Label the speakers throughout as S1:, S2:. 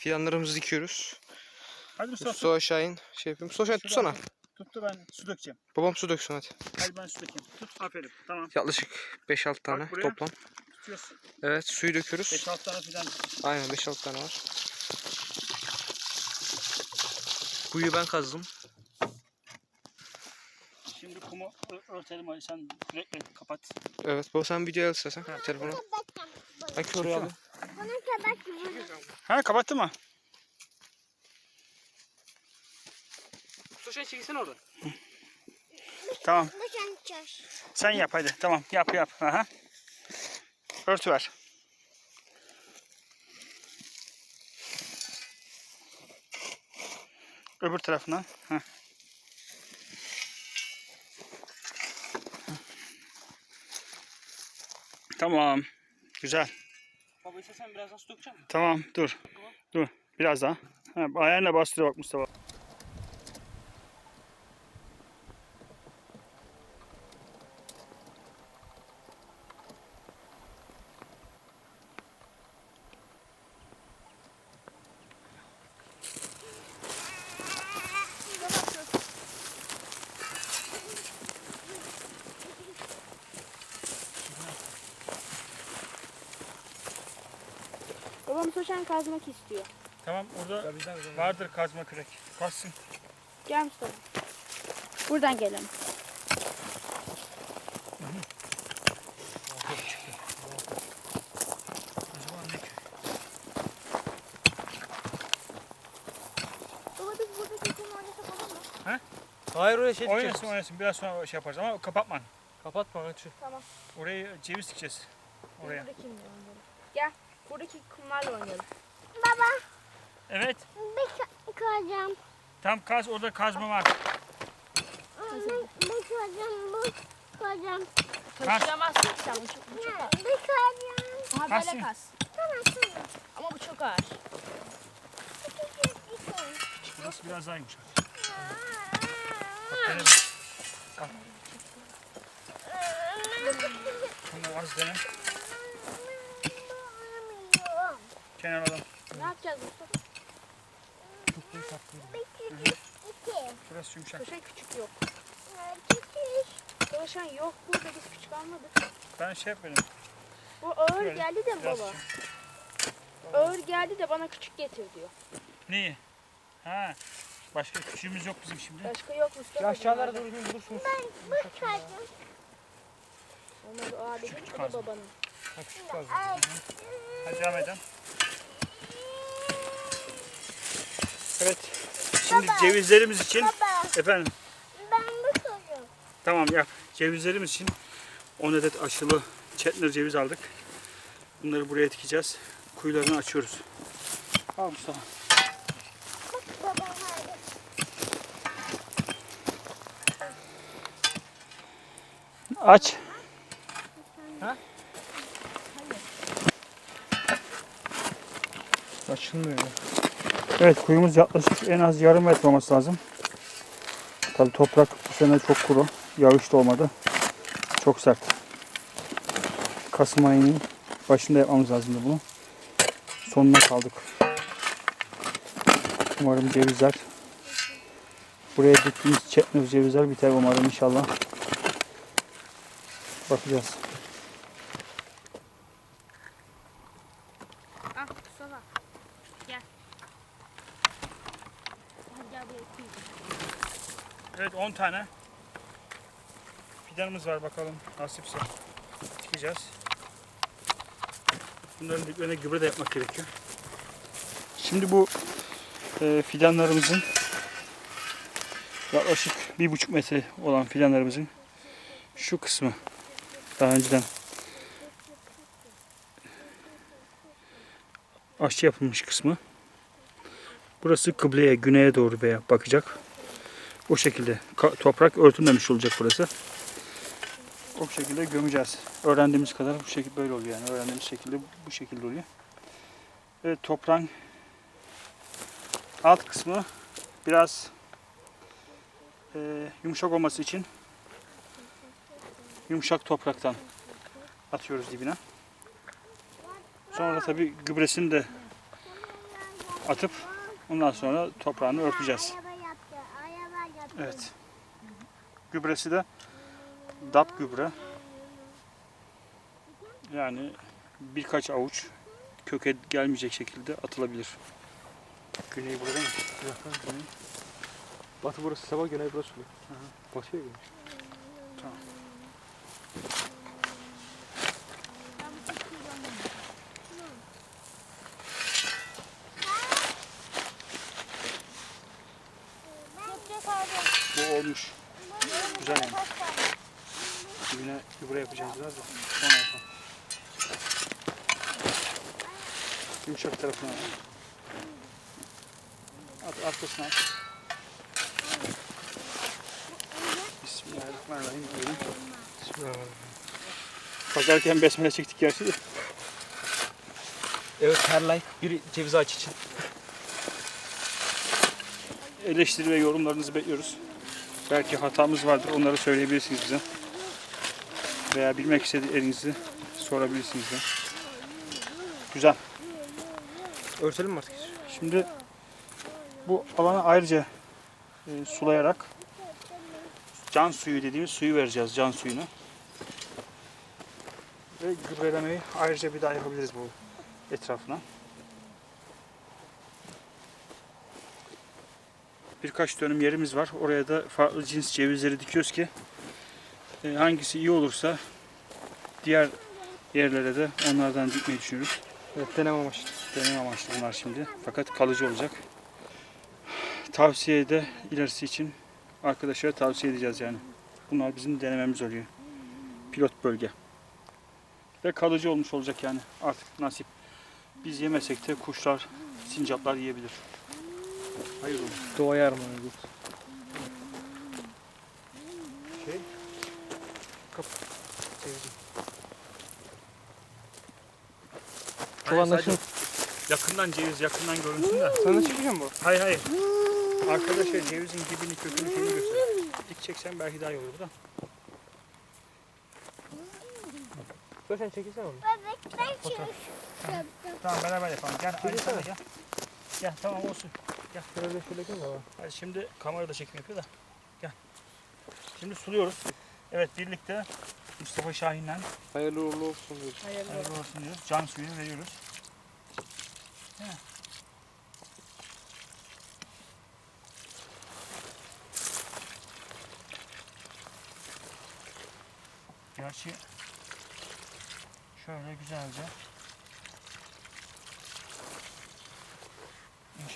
S1: Fidanlarımızı dikiyoruz.
S2: Hadi Mustafa.
S1: Su aşağı in. Şey yapayım. Su aşağı in, tutsana.
S2: Tuttu ben su dökeceğim.
S1: Babam su döksün hadi.
S2: Hadi ben su dökeyim. Tut. Aferin. Tamam.
S1: Yaklaşık 5-6 tane
S2: buraya.
S1: toplam.
S2: Tutuyoruz.
S1: Evet suyu döküyoruz.
S2: 5-6 tane fidan.
S1: Aynen 5-6 tane var. Kuyu ben kazdım.
S2: Şimdi kumu örtelim Ali sen kürekle kapat.
S1: Evet baba sen video al istersen telefonu. Ben körü alayım.
S3: Bunu gibi.
S2: Ha kapattı mı?
S1: Su şey çekilsene orada.
S2: Tamam.
S3: Bu sen.
S2: Sen yap hadi. Tamam yap yap. Aha. Örtü ver. Öbür tarafına. Heh. Tamam. Güzel.
S1: İstersen biraz daha su dökeceğim mi?
S2: Tamam dur. Dur. Biraz daha. Ha, ayağınla bastır bak Mustafa.
S4: Babam soşan kazmak istiyor.
S2: Tamam orada vardır kazma kürek. Kazsın.
S4: Gel Mustafa. Buradan gelelim.
S1: Hayır oraya şey
S2: Oynasın oynasın. Biraz sonra şey yaparız ama kapatma.
S1: Kapatma aç.
S2: Orayı ceviz dikeceğiz. Oraya.
S4: Gel. Buradaki kumlarla oynayalım.
S3: Baba
S2: Evet.
S3: bir ka- kıracağım.
S2: Tam kaz orada kazma var.
S3: Bir, bir kıracağım. Bu kıracağım.
S4: Taşıyamazsın ki sen. Bu çok, bu çok ağır.
S3: Bir kıracağım.
S4: Aha
S2: Kalsın.
S4: böyle kas.
S3: Tamam tamam.
S4: Ama bu çok ağır.
S2: Burası biraz daha yumuşak. Bak dene. Al. Bunu az dene. Kenar alalım.
S4: Ne yapacağız Mustafa?
S3: Bir, iki, iki.
S2: Burası yumuşak.
S4: Soşan küçük yok. Soşan yok burada biz küçük almadık.
S2: Ben şey yapmadım.
S4: Bu ağır
S2: Böyle,
S4: geldi de baba.
S2: şey-
S4: Ağır geldi de bana küçük getir diyor.
S2: Neyi? Ha. Başka küçüğümüz yok bizim şimdi.
S4: Başka yok Mustafa.
S1: Aşağılara doğru bulursunuz.
S3: Bu kıracağım.
S4: Onlar o abi değil,
S2: Küçük
S4: o da babanın.
S3: Ay.
S2: Hadi devam edelim. Evet. Şimdi cevizlerimiz için
S3: Baba
S2: efendim
S3: ben bu
S2: tamam yap. Cevizlerimiz için 10 adet aşılı çetner ceviz aldık. Bunları buraya dikeceğiz. Kuyularını açıyoruz. Al Mustafa.
S3: Baba hadi.
S2: Aç.
S1: Açılmıyor ya.
S2: Evet kuyumuz yaklaşık en az yarım metre olması lazım. Tabii toprak bu sene çok kuru. Yağış da olmadı. Çok sert. Kasım ayının başında yapmamız lazımdı bunu. Sonuna kaldık. Umarım cevizler buraya diktiğimiz çetnöz cevizler biter umarım inşallah. Bakacağız.
S4: Ah Mustafa. Gel. Hadi gel buraya koyayım.
S2: Evet 10 tane fidanımız var bakalım nasipse dikeceğiz. Bunların diplerine gübre de yapmak gerekiyor. Şimdi bu e, fidanlarımızın yaklaşık bir buçuk metre olan fidanlarımızın şu kısmı daha önceden aşçı yapılmış kısmı. Burası kıbleye, güneye doğru veya bakacak. O şekilde toprak örtülmemiş olacak burası. O şekilde gömeceğiz. Öğrendiğimiz kadar bu şekilde böyle oluyor yani. Öğrendiğimiz şekilde bu şekilde oluyor. Evet toprağın alt kısmı biraz e, yumuşak olması için yumuşak topraktan atıyoruz dibine. Sonra tabi gübresini de atıp ondan sonra toprağını örteceğiz. Evet. Gübresi de DAP gübre. Yani birkaç avuç köke gelmeyecek şekilde atılabilir. Güney burada mı? Güney.
S1: Batı burası sabah güney burası oluyor. Batıya gelmiş.
S3: Yapacak abi.
S2: Bu olmuş. Güzel yani. Dibine gübre yapacağız biraz da. Sonra yapalım. Yumuşak tarafına. At arkasına at. Bismillahirrahmanirrahim. Buyurun.
S1: Bismillahirrahmanirrahim.
S2: Pazarken besmele çektik gerçi de.
S1: Evet her like bir ceviz ağaç için.
S2: Eleştiri ve yorumlarınızı bekliyoruz. Belki hatamız vardır. Onları söyleyebilirsiniz bize. Veya bilmek istediklerinizi sorabilirsiniz de. Güzel.
S1: Örtelim mi artık?
S2: Şimdi bu alana ayrıca e, sulayarak can suyu dediğimiz suyu vereceğiz. Can suyunu. Ve gübrelemeyi ayrıca bir daha yapabiliriz bu etrafına. Birkaç dönüm yerimiz var. Oraya da farklı cins cevizleri dikiyoruz ki e, hangisi iyi olursa diğer yerlere de onlardan dikmeyi düşünüyoruz.
S1: Evet deneme amaçlı.
S2: Deneme amaçlı bunlar şimdi. Fakat kalıcı olacak. Tavsiye de ilerisi için arkadaşlara tavsiye edeceğiz yani. Bunlar bizim denememiz oluyor. Pilot bölge. Ve kalıcı olmuş olacak yani artık nasip. Biz yemesek de kuşlar, sincaplar yiyebilir. Hayır olsun.
S1: Doğaya armağan ediyoruz. Şey. Kap. Cevizi. Çobanlaşın.
S2: Yakından ceviz, yakından görünsün de.
S1: Sana çıkacağım bu.
S2: Hayır hayır. Arkadaşlar cevizin dibini, kökünü, şeyini göster. Dikeceksen belki daha iyi olur da.
S1: Dur sen çekilsene onu.
S3: Bebekler çıkıyor.
S2: Tamam beraber yapalım. Gel Ali sen de gel. Gel tamam olsun.
S1: Şöyle şöyle koy baba.
S2: Hadi şimdi kamerada çekim yapıyor da. Gel. Şimdi suluyoruz. Evet birlikte Mustafa Şahin'le
S1: Hayırlı uğurlu olsun diyoruz.
S2: hayırlı olsun diyoruz. Can suyunu veriyoruz. Değil mi? Gerçi şöyle güzelce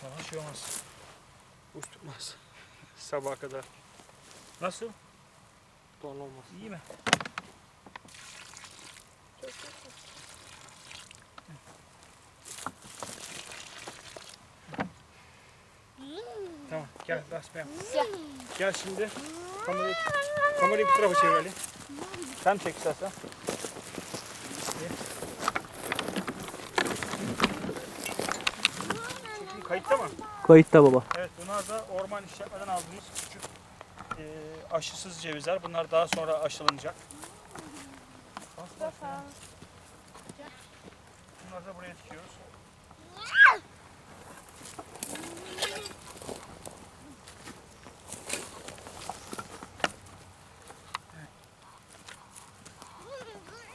S2: İnşallah şey olmaz. Uç tutmaz. Sabaha kadar. Nasıl?
S1: Doğan olmaz.
S2: İyi mi? Tamam gel basma yap.
S4: Gel.
S2: Gel şimdi. Kamerayı, kamerayı bu tarafa çevir Ali. Sen çek istersen. Gel. Çekim kayıtta mı?
S1: Kayıtta baba.
S2: Evet bunlar da orman işletmeden aldığımız küçük e, aşısız cevizler. Bunlar daha sonra aşılanacak. Bunları da buraya dikiyoruz.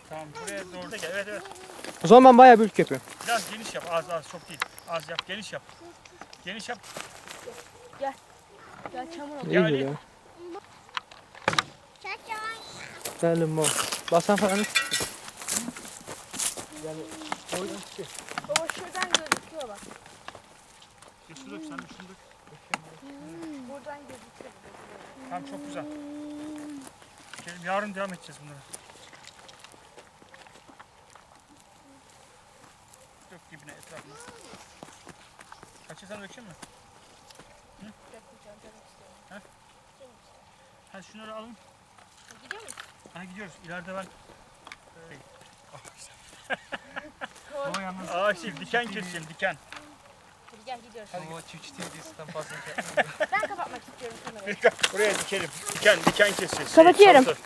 S2: Tamam buraya doğru da gel. Evet evet.
S1: O zaman ben bayağı büyük yapıyorum.
S2: Biraz geniş yap. Az az çok değil. Az yap. Geniş yap. Geniş yap.
S4: Ya çamur oldu.
S1: İyi
S2: Yani-.
S3: Çaçay.
S1: Geldim baba. Basan falan.
S4: Baba şuradan gözüküyor bak.
S2: Su dök sen de şunu dök.
S4: Buradan gözüküyor.
S2: Tamam çok güzel. Gelin, yarın devam edeceğiz bunlara. Dök dibine etrafına. Sen dökecek mi? Hadi şunları alın.
S4: Gidiyor muyuz?
S2: Ha gidiyoruz. İleride ben Ah,
S1: Baba yalnız.
S2: ağaç değil, diken keseceğim, diken.
S4: Hadi gel gidiyoruz.
S1: Baba çiftçi TV'sinden fazla
S4: Ben kapatmak istiyorum kamerayı.
S2: Buraya dikelim. Diken, diken keseceğiz.
S4: Kapatıyorum.
S2: Sapsın.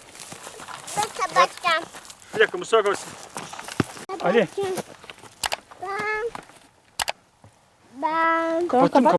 S3: Ben kapatacağım.
S2: Bir dakika Mustafa koysun. Ali.
S3: Ben.
S4: Kapattım,
S2: kapat.